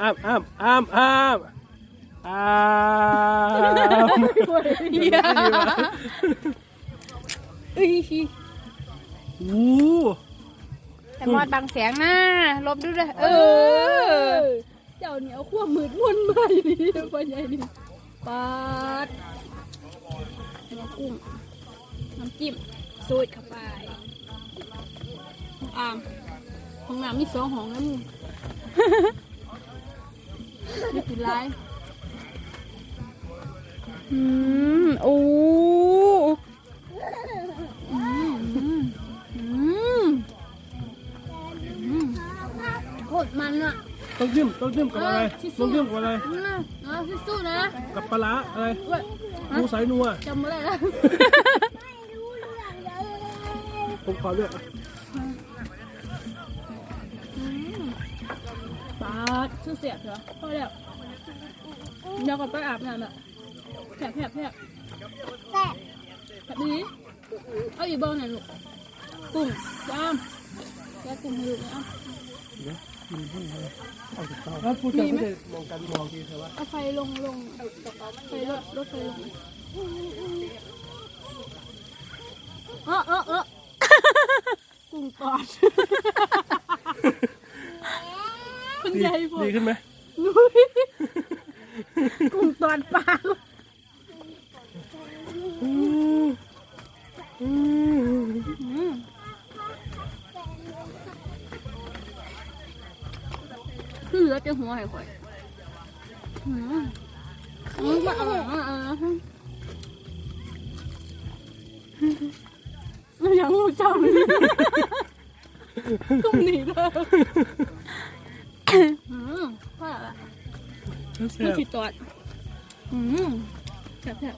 อ้ามอ้ามอ้ามอ้ามอ้ามเหี้ยเอ้ยโอ้แต่มอดบังแสงนะลบดูเลยเออ เจ้าเหนียวขั้วมืดมุ่นมาอยู่นี่ปัญญานี่ปาดน้ำกุ้งน้ำจิ้มสูดเข้าไปของอามของน้ำมีสองห้องแล้วมึง ไม่กินไรอืมโอ้อืมอืมอืมโคตรมันอะต้องจิ้มต้องจิ้มกับอะไรต้องจิ้มกับอะไรนะนะสู้ๆนะ กับปลาร้าอะไรเว้ยหมูสายนัวจำไม่ได้แล้วผมขอเลือก ปาดชื่อเสียบเหรอพอแล้วเดี๋ยวก่อนไปอาบน้ำอะแผลบแผลบแผลบแผลบแบบนี้เอาอีกเบอร์หน่อยลูกกุ้งย่ามแกกุ้งให้ลูกนะแล้วพูดจะไม่ได้มองกันมองดีใช่ปะเอาไฟลงลงไฟรถรถไฟลงเออเออเออกุ้งตอด คุณดียายพูดดีขึ้นไหมนุ้ยกุ้งตอดปลาอืมอืมอืมคือเหลือแต่หัวให้ข่อยอืมอืมว่าอร่อยมากเลยนะยังงูจำเลยตุ้มหนีเลยอื มพ่อะแซ่มันบขีดตอดอืมแซ่บแซ่